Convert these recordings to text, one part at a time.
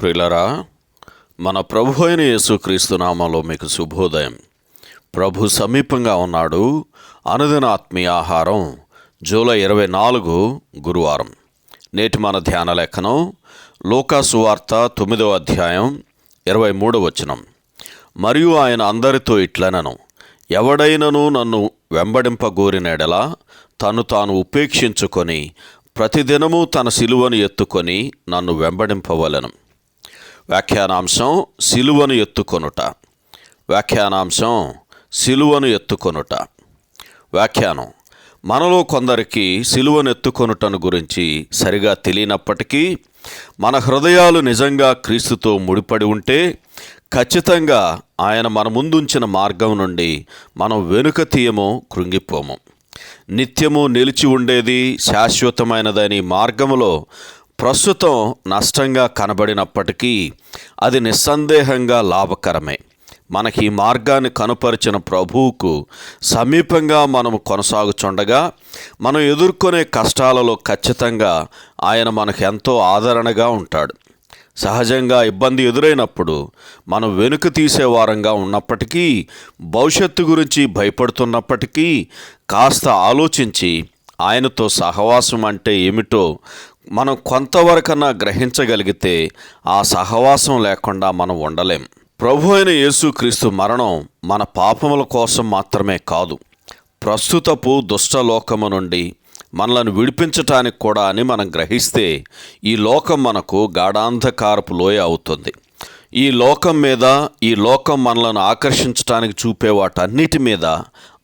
ప్రిలరా మన ప్రభు అయిన యేసుక్రీస్తు నామంలో మీకు శుభోదయం. ప్రభు సమీపంగా ఉన్నాడు. అనుదిన ఆత్మీయ ఆహారం జూలై ఇరవై నాలుగు గురువారం. నేటి మన ధ్యాన లేఖనం లోకాసు వార్త తొమ్మిదవ అధ్యాయం ఇరవై మూడవ వచనం. మరియు ఆయన అందరితో ఇట్లనను ఎవడైనను నన్ను వెంబడింపగోరినెడలా తను తాను ఉపేక్షించుకొని ప్రతిదినము తన సిలువను ఎత్తుకొని నన్ను వెంబడింపవలను. వ్యాఖ్యానాంశం సిలువను ఎత్తుకొనుట. వ్యాఖ్యానాంశం సిలువను ఎత్తుకొనుట. వ్యాఖ్యానం. మనలో కొందరికి సిలువను ఎత్తుకొనుటను గురించి సరిగా తెలియనప్పటికీ మన హృదయాలు నిజంగా క్రీస్తుతో ముడిపడి ఉంటే ఖచ్చితంగా ఆయన మన ముందుంచిన మార్గం నుండి మనం వెనుక తీయము కృంగిపోము. నిత్యము నిలిచి ఉండేది శాశ్వతమైనదని మార్గములో ప్రస్తుతం నష్టంగా కనబడినప్పటికీ అది నిస్సందేహంగా లాభకరమే. మనకి ఈ మార్గాన్ని కనుపరిచిన ప్రభువుకు సమీపంగా మనము కొనసాగుచుండగా మనం ఎదుర్కొనే కష్టాలలో ఖచ్చితంగా ఆయన మనకు ఎంతో ఆదరణగా ఉంటాడు. సహజంగా ఇబ్బంది ఎదురైనప్పుడు మనం వెనుక తీసే వారంగా ఉన్నప్పటికీ భవిష్యత్తు గురించి భయపడుతున్నప్పటికీ కాస్త ఆలోచించి ఆయనతో సహవాసం అంటే ఏమిటో మనం కొంతవరకన్నా గ్రహించగలిగితే ఆ సహవాసం లేకుండా మనం ఉండలేం. ప్రభు అయిన యేసుక్రీస్తు మరణం మన పాపముల కోసం మాత్రమే కాదు ప్రస్తుతపు దుష్టలోకము నుండి మనలను విడిపించటానికి కూడా అని మనం గ్రహిస్తే ఈ లోకం మనకు గాఢాంధకారపు లోయ అవుతుంది. ఈ లోకం మీద ఈ లోకం మనలను ఆకర్షించటానికి చూపే వాటన్నిటి మీద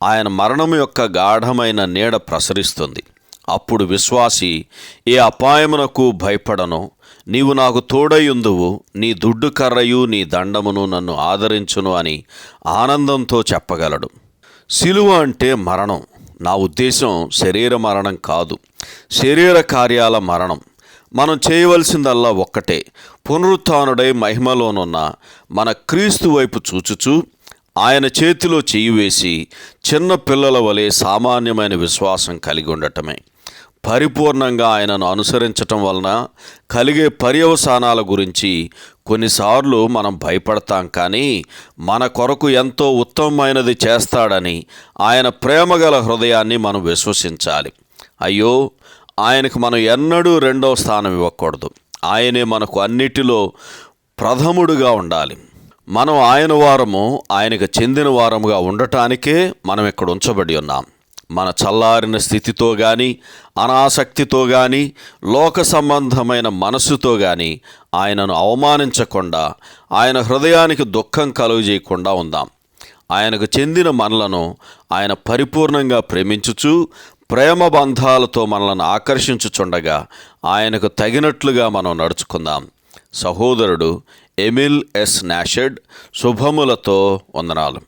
ఆయన మరణం యొక్క గాఢమైన నీడ ప్రసరిస్తుంది. అప్పుడు విశ్వాసి ఏ అపాయమునకు భయపడను. నీవు నాకు తోడయుందువు నీ దుడ్డు కర్రయు నీ దండమును నన్ను ఆదరించును అని ఆనందంతో చెప్పగలడు. సిలువ అంటే మరణం. నా ఉద్దేశం శరీర మరణం కాదు. శరీర కార్యాల మరణం. మనం చేయవలసిందల్లా ఒక్కటే. పునరుత్డై మహిమలోనున్న మన క్రీస్తు వైపు చూచుచూ ఆయన చేతిలో చెయ్యి వేసి చిన్న పిల్లల వలె సామాన్యమైన విశ్వాసం కలిగి ఉండటమే. పరిపూర్ణంగా ఆయనను అనుసరించటం వలన కలిగే పర్యవసానాల గురించి కొన్నిసార్లు మనం భయపడతాం కానీ మన కొరకు ఎంతో ఉత్తమమైనది చేస్తాడని ఆయన ప్రేమగల హృదయాన్ని మనం విశ్వసించాలి. అయ్యో ఆయనకు మనం ఎన్నడూ రెండో స్థానం ఇవ్వకూడదు. ఆయనే మనకు అన్నిటిలో ప్రథముడుగా ఉండాలి. మనం ఆయన వారము ఆయనకు చెందిన వారముగా ఉండటానికే మనం ఇక్కడ ఉంచబడి ఉన్నాం. మన చల్లారిన స్థితితో కానీ అనాసక్తితో కానీ లోక సంబంధమైన మనస్సుతో కానీ ఆయనను అవమానించకుండా ఆయన హృదయానికి దుఃఖం కలుగజేయకుండా ఉందాం. ఆయనకు చెందిన మనలను ఆయన పరిపూర్ణంగా ప్రేమించుచు ప్రేమ బంధాలతో మనలను ఆకర్షించుచుండగా ఆయనకు తగినట్లుగా మనం నడుచుకుందాం. సహోదరుడు ఎమిల్ ఎస్ నాషెడ్ శుభములతో వందనాలు.